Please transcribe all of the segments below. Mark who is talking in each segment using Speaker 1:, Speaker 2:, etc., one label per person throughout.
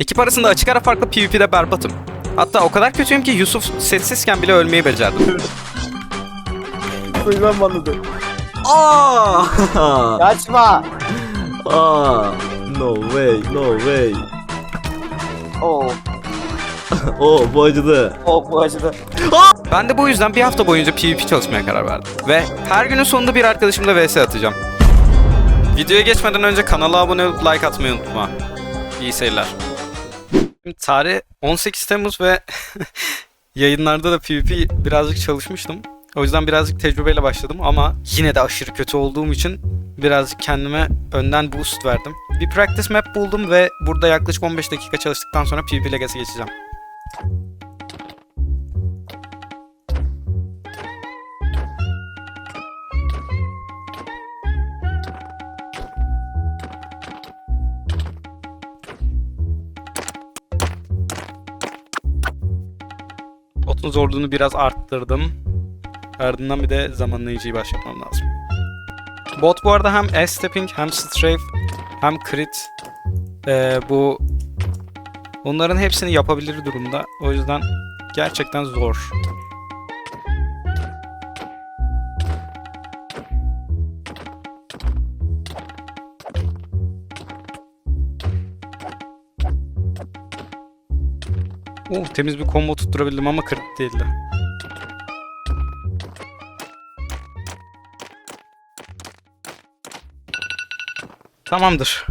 Speaker 1: Ekip arasında açık ara farklı PvP'de berbatım. Hatta o kadar kötüyüm ki Yusuf sessizken bile ölmeyi becerdim.
Speaker 2: Duymam anladı.
Speaker 3: Aa!
Speaker 2: Kaçma.
Speaker 3: Aa! No way, no way.
Speaker 2: Oo.
Speaker 3: Oo bu acıdı.
Speaker 2: Oh bu acıdı.
Speaker 1: Ben de bu yüzden bir hafta boyunca PvP çalışmaya karar verdim. Ve her günün sonunda bir arkadaşımla vs atacağım. Videoya geçmeden önce kanala abone olup like atmayı unutma. İyi seyirler. Tarih 18 Temmuz ve yayınlarda da PvP birazcık çalışmıştım. O yüzden birazcık tecrübeyle başladım ama yine de aşırı kötü olduğum için birazcık kendime önden boost verdim. Bir practice map buldum ve burada yaklaşık 15 dakika çalıştıktan sonra PvP Legacy geçeceğim. Zorluğunu biraz arttırdım. Ardından bir de zamanlayıcıyı başlatmam lazım. Bot bu arada hem S-Stepping hem Strafe hem Crit ee, bu bunların hepsini yapabilir durumda. O yüzden gerçekten zor. Uh, temiz bir combo tutturabildim ama crit değildi. Tamamdır.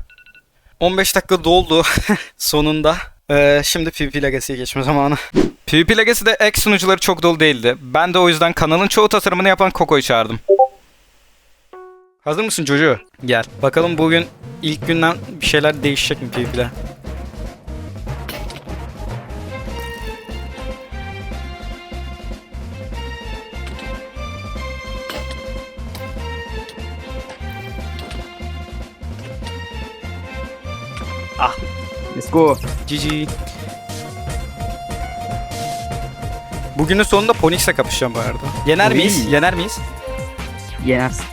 Speaker 1: 15 dakika doldu sonunda. Ee, şimdi PvP Legacy'ye geçme zamanı. PvP Legacy'de ek sunucuları çok dolu değildi. Ben de o yüzden kanalın çoğu tasarımını yapan Koko'yu çağırdım. Hazır mısın Jojo? Gel. Bakalım bugün ilk günden bir şeyler değişecek mi PvP'de?
Speaker 2: Go.
Speaker 1: GG. Bugünün sonunda Ponix'le kapışacağım bu arada. Yener miyiz?
Speaker 2: Uy.
Speaker 1: Yener miyiz?
Speaker 2: Yenersin.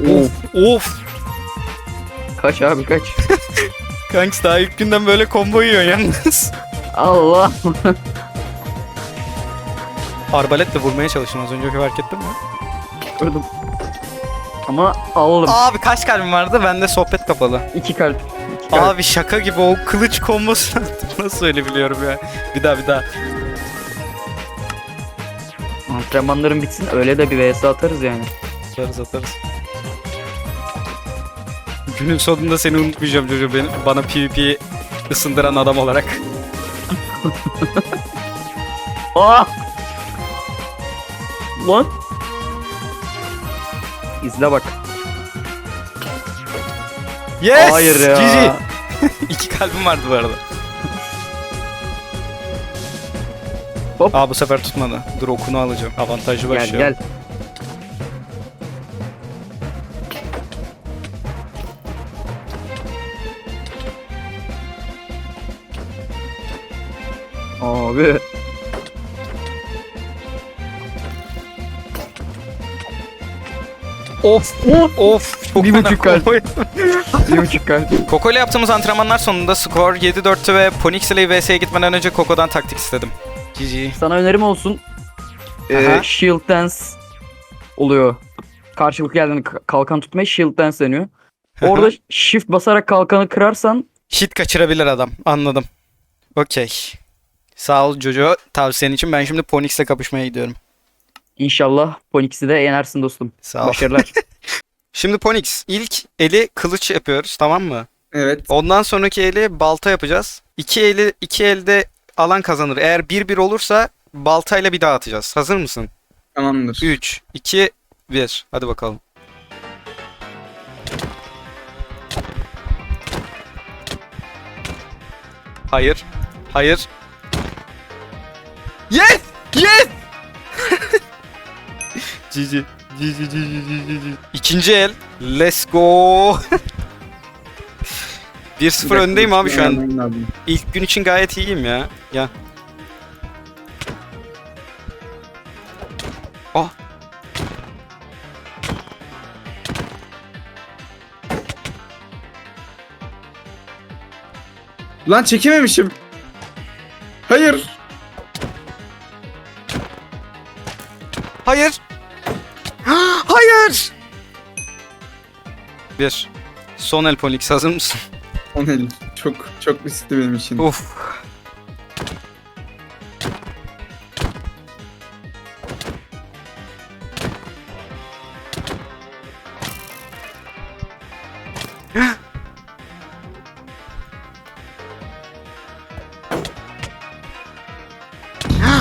Speaker 1: Of. Of.
Speaker 2: Kaç abi kaç.
Speaker 1: Kanks daha ilk günden böyle combo yiyor yalnız.
Speaker 2: Allah.
Speaker 1: Arbaletle vurmaya çalıştım az önce fark ettin mi?
Speaker 2: Gördüm. Ama alalım.
Speaker 1: Abi kaç kalbim vardı? Bende sohbet kapalı.
Speaker 2: İki kalp. İki kalp.
Speaker 1: Abi şaka gibi o kılıç kombosu nasıl öyle biliyorum ya. Bir daha bir daha.
Speaker 2: Antrenmanların bitsin öyle de bir vs atarız yani.
Speaker 1: Atarız atarız. Günün sonunda seni unutmayacağım çocuğum beni, bana PvP ısındıran adam olarak.
Speaker 2: Aa! Lan. İzle bak.
Speaker 1: Yes!
Speaker 2: Hayır ya.
Speaker 1: GG. İki kalbim vardı bu arada.
Speaker 2: Hop.
Speaker 1: Aa bu sefer tutmadı. Dur okunu alacağım. Avantajlı
Speaker 2: Gel
Speaker 1: başlıyorum.
Speaker 2: gel. Abi.
Speaker 1: Of of of. Çok
Speaker 2: Bir
Speaker 1: fena
Speaker 2: buçuk kalp. Bir buçuk kalp.
Speaker 1: Koko ile yaptığımız antrenmanlar sonunda skor 7-4'tü ve Ponix ile VS'ye gitmeden önce Koko'dan taktik istedim. GG.
Speaker 2: Sana önerim olsun. Ee,
Speaker 1: Aha.
Speaker 2: shield dance oluyor. Karşılık geldiğinde k- kalkan tutmaya shield dance deniyor. Orada shift basarak kalkanı kırarsan
Speaker 1: Hit kaçırabilir adam. Anladım. Okey. Sağ ol Jojo. Tavsiyen için ben şimdi Ponix'le kapışmaya gidiyorum.
Speaker 2: İnşallah Ponyx'i de yenersin dostum.
Speaker 1: Sağ ol.
Speaker 2: Başarılar.
Speaker 1: Şimdi Ponix ilk eli kılıç yapıyoruz tamam mı?
Speaker 3: Evet.
Speaker 1: Ondan sonraki eli balta yapacağız. İki eli iki elde alan kazanır. Eğer 1-1 olursa baltayla bir daha atacağız. Hazır mısın?
Speaker 3: Tamamdır.
Speaker 1: 3, 2, 1. Hadi bakalım. Hayır. Hayır. Yes! Yes! İkinci el. Let's go. 1-0 öndeyim abi şu an. İlk gün için gayet iyiyim ya. Ya. Ah.
Speaker 4: Lan çekememişim.
Speaker 1: Bir. Son el Polix hazır mısın?
Speaker 4: O ne? Çok çok riskli benim için.
Speaker 1: Uf.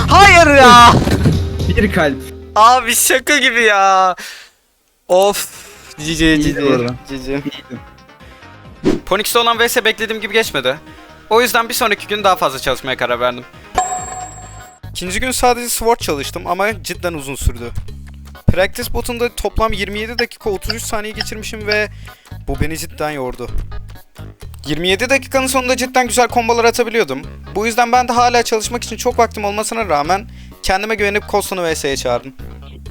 Speaker 1: Hayır ya.
Speaker 4: Bir kalp.
Speaker 1: Abi şaka gibi ya. Of. Cici cici.
Speaker 4: arada.
Speaker 1: Cici. Ponix'te olan vs beklediğim gibi geçmedi. O yüzden bir sonraki gün daha fazla çalışmaya karar verdim. İkinci gün sadece Sword çalıştım ama cidden uzun sürdü. Practice botunda toplam 27 dakika 33 saniye geçirmişim ve bu beni cidden yordu. 27 dakikanın sonunda cidden güzel kombolar atabiliyordum. Bu yüzden ben de hala çalışmak için çok vaktim olmasına rağmen kendime güvenip Koston'u vs'ye çağırdım.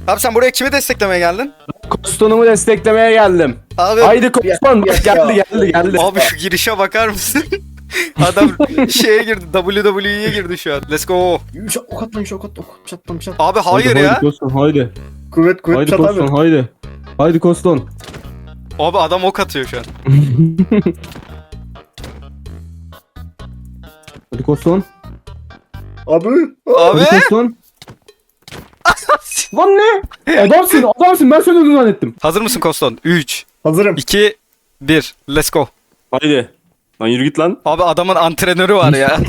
Speaker 1: Abi sen buraya kimi desteklemeye geldin?
Speaker 3: Kostonumu desteklemeye geldim.
Speaker 1: Abi,
Speaker 3: Haydi Koston bak geldi geldi geldi.
Speaker 1: abi şu girişe bakar mısın? Adam şeye girdi, WWE'ye girdi şu an. Let's go.
Speaker 4: Yumuşak ok yumuşak ok at. Ok çat.
Speaker 1: Abi hayır
Speaker 3: haydi,
Speaker 1: ya.
Speaker 3: Haydi Koston haydi.
Speaker 4: Kuvvet kuvvet
Speaker 3: Haydi
Speaker 4: çat
Speaker 3: Koston
Speaker 4: abi.
Speaker 3: haydi. Haydi Koston.
Speaker 1: Abi adam ok atıyor şu an.
Speaker 3: Hadi Koston.
Speaker 4: Abi.
Speaker 1: Abi.
Speaker 3: Hadi Koston. Lan ne? Adamsın adamsın ben seni öldürdüm zannettim.
Speaker 1: Hazır mısın Koston? 3,
Speaker 4: Hazırım.
Speaker 1: 2, 1. Let's go.
Speaker 3: Haydi. Lan yürü git lan.
Speaker 1: Abi adamın antrenörü var ya.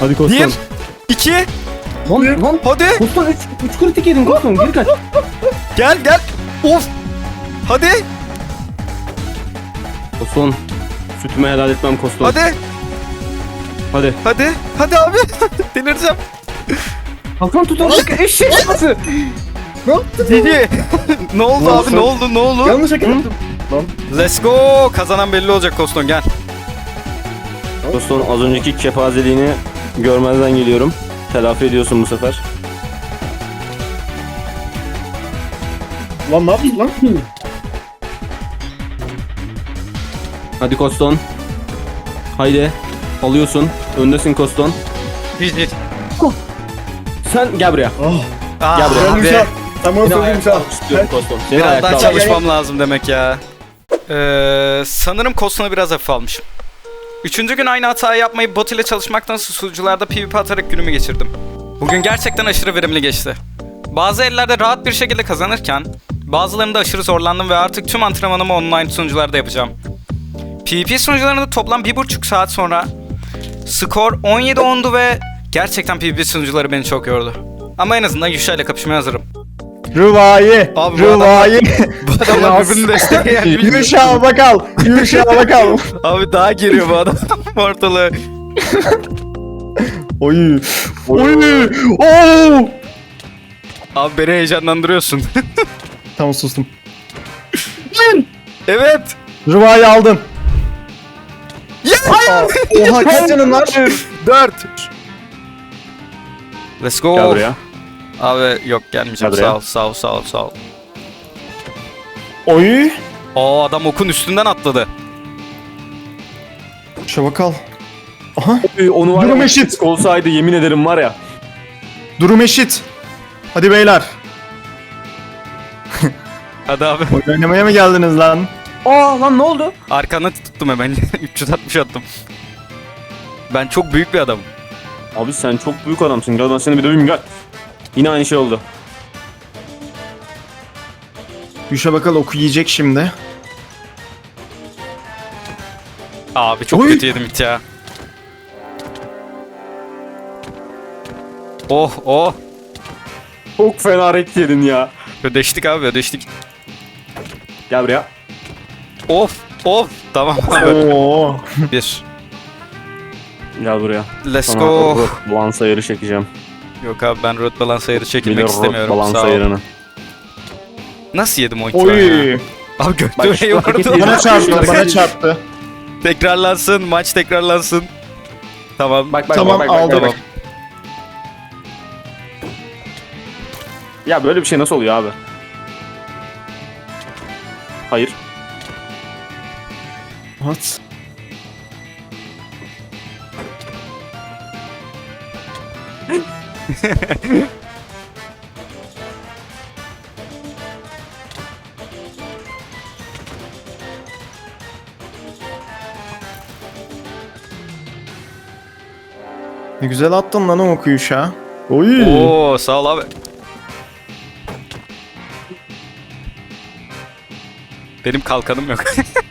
Speaker 3: Hadi Koston.
Speaker 1: 1, 2,
Speaker 3: Lan lan.
Speaker 1: hadi.
Speaker 3: Koston 3 3 kritik yedin Koston geri kaç.
Speaker 1: Gel gel. Of. Hadi.
Speaker 3: Koston. Sütümü helal etmem Koston.
Speaker 1: Hadi.
Speaker 3: Hadi.
Speaker 1: Hadi. Hadi abi. Delireceğim.
Speaker 3: Kalkan tutun. Eşek nasıl?
Speaker 1: Cici. ne oldu abi? Ne oldu? Ne oldu?
Speaker 4: Yanlış hareket ettim.
Speaker 1: Let's go. Kazanan belli olacak Koston gel.
Speaker 3: Koston az önceki kepazeliğini görmezden geliyorum. Telafi ediyorsun bu sefer.
Speaker 4: Lan ne yaptın lan?
Speaker 3: Hadi Koston. Haydi. Alıyorsun. Öndesin Koston.
Speaker 1: Cici.
Speaker 3: Sen gel buraya.
Speaker 1: Aa,
Speaker 3: Gel buraya.
Speaker 4: Ben
Speaker 1: abi.
Speaker 4: yumuşak. Tamam
Speaker 3: Seni
Speaker 4: söyleyeyim
Speaker 3: ayakta
Speaker 4: yumuşak.
Speaker 3: almak istiyorum Koston. Seni
Speaker 1: Birazdan
Speaker 3: ayakta almak
Speaker 1: çalışmam lazım demek ya. Ee, sanırım Koston'u biraz hafife almışım. Üçüncü gün aynı hatayı yapmayıp bot ile çalışmaktan sunucularda PvP atarak günümü geçirdim. Bugün gerçekten aşırı verimli geçti. Bazı ellerde rahat bir şekilde kazanırken bazılarında aşırı zorlandım ve artık tüm antrenmanımı online sunucularda yapacağım. PvP sunucularında toplam bir buçuk saat sonra skor 17-10'du ve gerçekten PvP sunucuları beni çok yordu. Ama en azından Yuşa ile kapışmaya hazırım.
Speaker 4: Rıvayi.
Speaker 1: Abi bu
Speaker 4: Rıvayi.
Speaker 1: Bu adamlar birbirini destekleyen.
Speaker 4: Yumuşağa bakal. Yumuşağa bakal.
Speaker 1: Abi daha giriyor bu adam ortalığı.
Speaker 4: Oy. Oy. Oo.
Speaker 1: Abi beni heyecanlandırıyorsun.
Speaker 4: Tamam sustum.
Speaker 1: evet.
Speaker 4: Rıvayı aldım.
Speaker 1: Ya!
Speaker 4: Oha kaç canın var?
Speaker 1: 4. Let's go.
Speaker 3: Gel buraya.
Speaker 1: Abi yok gelmeyeceğim.
Speaker 3: Gel buraya.
Speaker 1: Sağ ol, sağ ol, sağ ol, sağ ol.
Speaker 4: Oy.
Speaker 1: Aa adam okun üstünden atladı.
Speaker 4: Şabakal. Aha.
Speaker 3: Oy, Onu var
Speaker 4: Durum
Speaker 3: ya,
Speaker 4: eşit.
Speaker 3: olsaydı yemin ederim var ya.
Speaker 4: Durum eşit. Hadi beyler.
Speaker 1: Hadi abi.
Speaker 4: Oyun oynamaya mı geldiniz lan?
Speaker 3: Aa lan ne oldu?
Speaker 1: Arkana tuttum hemen. 360 attım. Ben çok büyük bir adamım.
Speaker 3: Abi sen çok büyük adamsın. Gel ben seni bir döveyim gel. Yine aynı şey oldu.
Speaker 4: Yuşa bakal oku yiyecek şimdi.
Speaker 1: Abi çok
Speaker 4: Oy.
Speaker 1: kötü yedim hiç ya. Oh oh.
Speaker 3: Çok fena hareket yedin ya.
Speaker 1: Ödeştik abi ödeştik.
Speaker 3: Gel buraya.
Speaker 1: Of of. Tamam abi.
Speaker 4: Oo.
Speaker 1: Bir.
Speaker 3: Gel buraya.
Speaker 1: Let's
Speaker 3: Sana
Speaker 1: go.
Speaker 3: balans ayarı çekeceğim.
Speaker 1: Yok abi ben rot balans ayarı çekilmek
Speaker 3: rot
Speaker 1: istemiyorum.
Speaker 3: balans
Speaker 1: Sağ ol.
Speaker 3: ayarını.
Speaker 1: Nasıl yedim o
Speaker 4: Oy.
Speaker 1: ya? Abi
Speaker 3: Bak
Speaker 1: göktüreyi
Speaker 3: şu hareket.
Speaker 4: Bana çarptı, bana çarptı.
Speaker 1: Tekrarlansın maç tekrarlansın. Tamam.
Speaker 3: Bak bak
Speaker 4: Tamam,
Speaker 3: bak, bak,
Speaker 4: aldım.
Speaker 3: bak. Ya böyle bir şey nasıl oluyor abi? Hayır.
Speaker 4: What? Ne güzel attın lan o okuyuşa. Oy.
Speaker 1: Oo sağ ol abi. Benim kalkanım yok.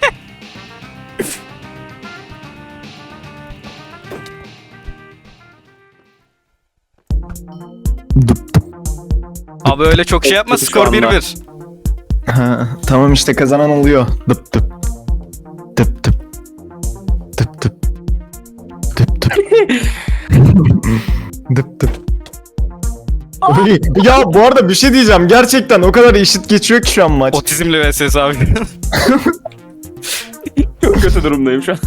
Speaker 1: Abi öyle çok şey yapma
Speaker 3: Şu
Speaker 1: skor
Speaker 3: anda.
Speaker 1: 1-1.
Speaker 4: Ha, tamam işte kazanan oluyor. Dıp dıp. Dıp dıp. Dıp dıp. Dıp dıp. dıp dıp. Oy, ya bu arada bir şey diyeceğim. Gerçekten o kadar eşit geçiyor ki şu an maç.
Speaker 1: Otizmli vs abi.
Speaker 3: Çok kötü durumdayım şu an.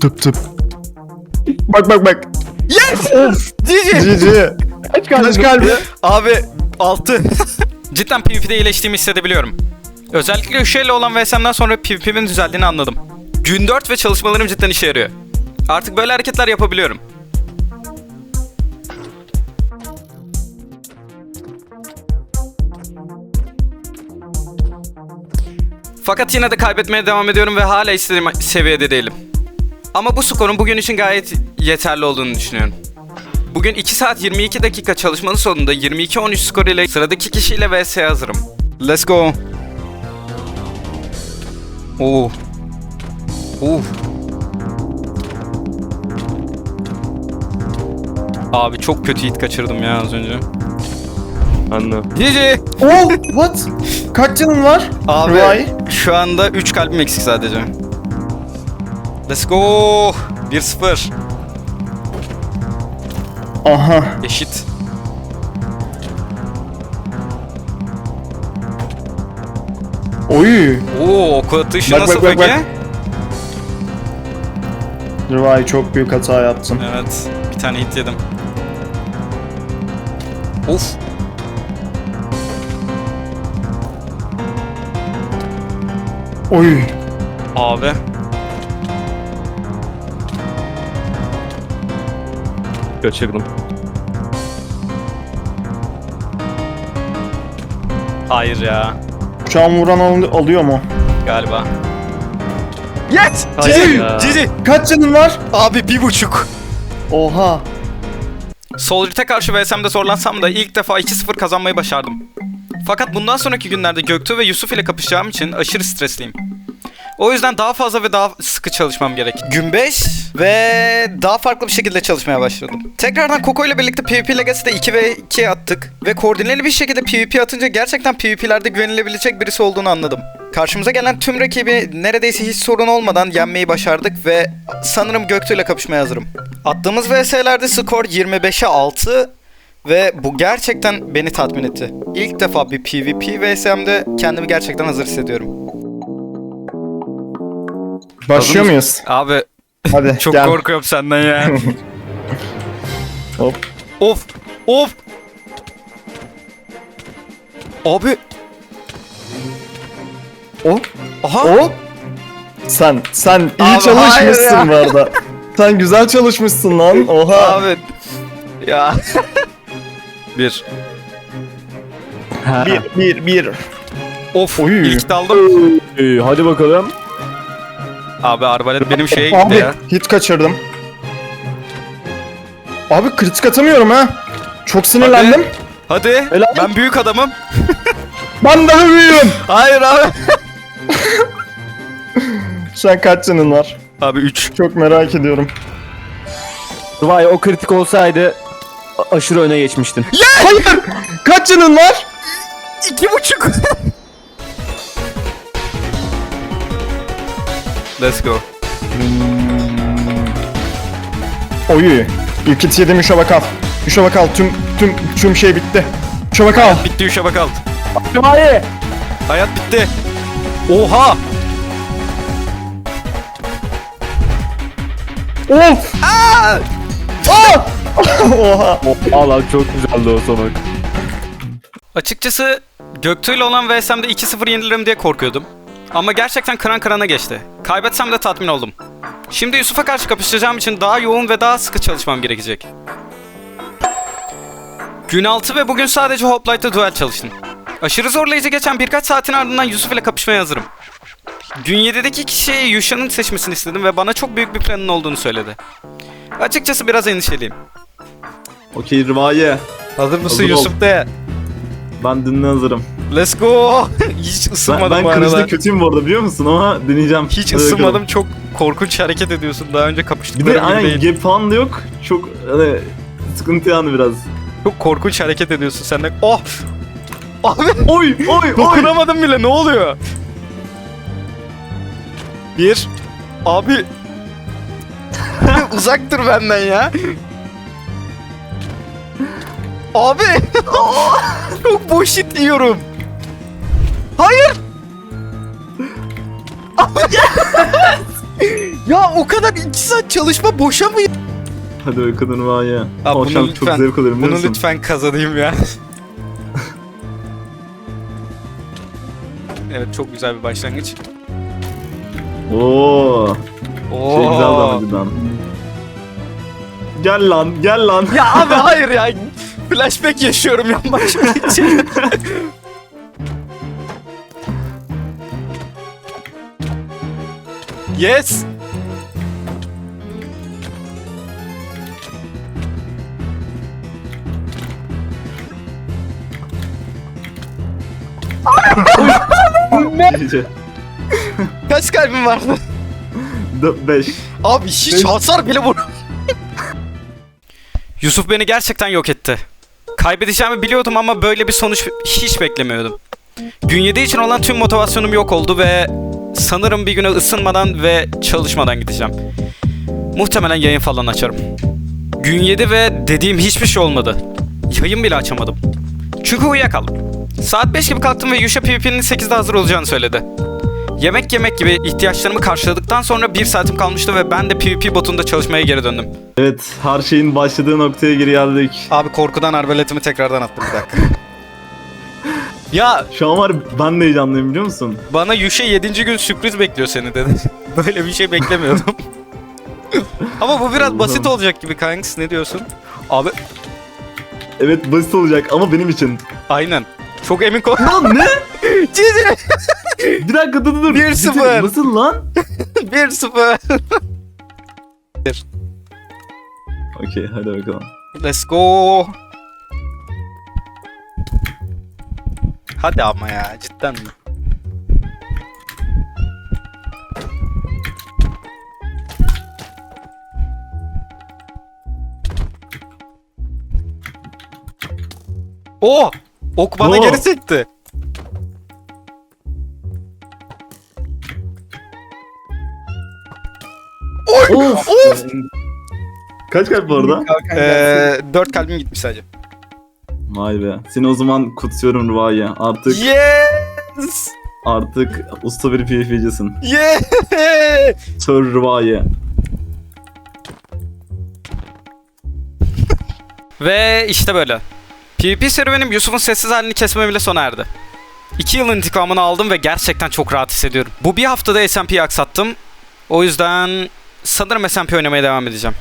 Speaker 4: Dıp dıp. Bak bak bak.
Speaker 1: yes!
Speaker 4: Of.
Speaker 1: GG!
Speaker 3: Kaç
Speaker 4: Kaç kalbi?
Speaker 1: Abi 6. Cidden PvP'de iyileştiğimi hissedebiliyorum. Özellikle Üşe'yle olan VSM'den sonra PvP'min düzeldiğini anladım. Gün 4 ve çalışmalarım cidden işe yarıyor. Artık böyle hareketler yapabiliyorum. Fakat yine de kaybetmeye devam ediyorum ve hala istediğim seviyede değilim. Ama bu skorun bugün için gayet yeterli olduğunu düşünüyorum. Bugün 2 saat 22 dakika çalışmanın sonunda 22-13 skor ile sıradaki kişiyle vs hazırım. Let's go. Oo. Oo. Abi çok kötü hit kaçırdım ya az önce.
Speaker 3: Anladım.
Speaker 1: GG.
Speaker 4: Oh what? Kaç canın var?
Speaker 1: Abi
Speaker 4: Vay.
Speaker 1: şu anda 3 kalbim eksik sadece. Let's go. 1-0.
Speaker 4: Aha.
Speaker 1: Eşit.
Speaker 4: Oy.
Speaker 1: Oo oku atışı
Speaker 4: Bak,
Speaker 1: nasıl
Speaker 4: bak, bak,
Speaker 1: peki?
Speaker 4: bak. Vay çok büyük hata yaptın.
Speaker 1: Evet. Bir tane hit yedim. Of.
Speaker 4: Oy.
Speaker 1: Abi.
Speaker 3: Kaçırdım.
Speaker 1: Hayır ya.
Speaker 4: Şu an vuran al- alıyor mu?
Speaker 1: Galiba. Yet!
Speaker 3: Hayır ya.
Speaker 1: Cici!
Speaker 4: Kaç canın var?
Speaker 1: Abi bir buçuk.
Speaker 4: Oha.
Speaker 1: Solrit'e karşı VSM'de zorlansam da ilk defa 2-0 kazanmayı başardım. Fakat bundan sonraki günlerde Göktuğ ve Yusuf ile kapışacağım için aşırı stresliyim. O yüzden daha fazla ve daha sıkı çalışmam gerek. Gün 5 ve daha farklı bir şekilde çalışmaya başladım. Tekrardan Koko ile birlikte PvP Legacy'de 2 ve 2 attık ve koordineli bir şekilde PvP atınca gerçekten PvP'lerde güvenilebilecek birisi olduğunu anladım. Karşımıza gelen tüm rakibi neredeyse hiç sorun olmadan yenmeyi başardık ve sanırım Göktuğ ile kapışmaya hazırım. Attığımız VS'lerde skor 25'e 6 ve bu gerçekten beni tatmin etti. İlk defa bir PvP VS'mde kendimi gerçekten hazır hissediyorum.
Speaker 4: Başlıyor muyuz?
Speaker 1: Abi
Speaker 4: Hadi
Speaker 1: çok
Speaker 4: gel.
Speaker 1: korkuyorum senden ya.
Speaker 4: Hop.
Speaker 1: of of. Abi.
Speaker 4: Hop.
Speaker 1: Aha.
Speaker 4: Hop. Sen sen iyi
Speaker 1: Abi, hayır
Speaker 4: çalışmışsın bu arada. Sen güzel çalışmışsın lan. Oha.
Speaker 1: Abi. Ya. bir.
Speaker 4: Bir bir bir.
Speaker 1: Of.
Speaker 4: Oy.
Speaker 1: İlk de aldım.
Speaker 3: Ee, hadi bakalım.
Speaker 1: Abi arbalet benim şeye gitti
Speaker 4: Abi
Speaker 1: ya.
Speaker 4: hit kaçırdım. Abi kritik atamıyorum ha. Çok sinirlendim.
Speaker 1: Hadi.
Speaker 3: Helal.
Speaker 1: Ben büyük adamım.
Speaker 4: Ben daha büyüğüm.
Speaker 1: Hayır abi.
Speaker 4: Şu an kaç canın var?
Speaker 1: Abi 3.
Speaker 4: Çok merak ediyorum.
Speaker 3: Vay o kritik olsaydı aşırı öne geçmiştin.
Speaker 4: Hayır. Kaç canın var?
Speaker 1: 2,5. Let's go.
Speaker 4: Oyu. İlk hit yedim Üşe Bakal. Üşe Bakal tüm tüm tüm şey bitti. Üşe Bakal.
Speaker 1: Bitti üşe bakalım.
Speaker 3: Hayır.
Speaker 1: Hayat bitti. Oha.
Speaker 4: Of. Aa! Oha.
Speaker 3: Allah çok güzeldi o sonu.
Speaker 1: Açıkçası Göktuğ ile olan VSM'de 2-0 yenilirim diye korkuyordum. Ama gerçekten kıran kırana geçti. Kaybetsem de tatmin oldum. Şimdi Yusuf'a karşı kapışacağım için daha yoğun ve daha sıkı çalışmam gerekecek. Gün 6 ve bugün sadece Hoplite'da duel çalıştım. Aşırı zorlayıcı geçen birkaç saatin ardından Yusuf ile kapışmaya hazırım. Gün 7'deki kişiyi Yuşa'nın seçmesini istedim ve bana çok büyük bir planın olduğunu söyledi. Açıkçası biraz endişeliyim.
Speaker 5: Okey Rıvaye.
Speaker 1: Hazır
Speaker 5: mısın Yusuf
Speaker 1: de?
Speaker 5: Ben dünden hazırım.
Speaker 1: Let's go. Hiç
Speaker 5: Ben,
Speaker 1: ısınmadım
Speaker 5: ben
Speaker 1: bu
Speaker 5: kılıçta
Speaker 1: arada.
Speaker 5: kötüyüm bu arada biliyor musun ama deneyeceğim.
Speaker 1: Hiç
Speaker 5: Hadi bakalım.
Speaker 1: ısınmadım. Çok korkunç hareket ediyorsun. Daha önce
Speaker 5: Bir
Speaker 1: kapıştıklarım
Speaker 5: de
Speaker 1: gibi
Speaker 5: aynen
Speaker 1: değil.
Speaker 5: gap falan da yok. Çok hani sıkıntı yani biraz.
Speaker 1: Çok korkunç hareket ediyorsun sen de. Oh! Abi
Speaker 5: Oy oy oy.
Speaker 1: dokunamadım bile. Ne oluyor? Bir. Abi. Uzak dur benden ya. Abi. Çok boş shit yiyorum. Hayır. ya o kadar iki saat çalışma boşa mı?
Speaker 5: Hadi bakalım Rıvaye.
Speaker 1: Abi
Speaker 5: Ama şu an
Speaker 1: bunu
Speaker 5: çok
Speaker 1: lütfen-
Speaker 5: zevk biliyor
Speaker 1: Bunu
Speaker 5: musun?
Speaker 1: lütfen kazanayım ya. evet çok güzel bir başlangıç.
Speaker 5: Oo.
Speaker 1: Oo.
Speaker 5: Şey güzel damacıdan. Gel lan gel lan.
Speaker 1: Ya abi hayır ya. Flashback yaşıyorum yan başım için. Yes.
Speaker 5: Gece.
Speaker 1: Kaç kalbim vardı?
Speaker 5: 5.
Speaker 1: Abi hiç hasar bile vur. Yusuf beni gerçekten yok etti. Kaybedeceğimi biliyordum ama böyle bir sonuç hiç beklemiyordum. Gün 7 için olan tüm motivasyonum yok oldu ve sanırım bir güne ısınmadan ve çalışmadan gideceğim. Muhtemelen yayın falan açarım. Gün 7 ve dediğim hiçbir şey olmadı. Yayın bile açamadım. Çünkü uyuyakaldım. Saat 5 gibi kalktım ve Yuşa PvP'nin 8'de hazır olacağını söyledi. Yemek yemek gibi ihtiyaçlarımı karşıladıktan sonra bir saatim kalmıştı ve ben de PvP botunda çalışmaya geri döndüm.
Speaker 5: Evet her şeyin başladığı noktaya geri geldik.
Speaker 1: Abi korkudan arbeletimi tekrardan attım bir dakika. ya
Speaker 5: Şu an var ben de heyecanlıyım biliyor musun?
Speaker 1: bana Yuşa 7. gün sürpriz bekliyor seni dedi. Böyle bir şey beklemiyordum. Ama bu biraz basit olacak gibi kanks ne diyorsun? Abi
Speaker 5: Evet basit olacak ama benim için.
Speaker 1: aynen. Çok emin kol.
Speaker 5: Lan ne?
Speaker 1: Cici.
Speaker 5: Bir dakika dur dur dur.
Speaker 1: 1-0.
Speaker 5: Nasıl lan?
Speaker 1: 1-0.
Speaker 5: Okey hadi bakalım.
Speaker 1: Let's go. Hadi ama ya cidden mi? Oh! Ok bana
Speaker 5: Oo.
Speaker 1: geri sekti.
Speaker 5: Of. Kaç kalp bu arada?
Speaker 1: Ee, 4 kalbim gitmiş sadece.
Speaker 5: Vay be. Seni o zaman kutsuyorum Rıvaya. Artık
Speaker 1: Yes!
Speaker 5: artık usta bir PvP'cisin.
Speaker 1: Yeah!
Speaker 5: Sir Rıvaya.
Speaker 1: Ve işte böyle. PvP serüvenim Yusuf'un sessiz halini kesmemle sona erdi. 2 yılın intikamını aldım ve gerçekten çok rahat hissediyorum. Bu bir haftada SMP'yi aksattım. O yüzden sanırım SMP oynamaya devam edeceğim.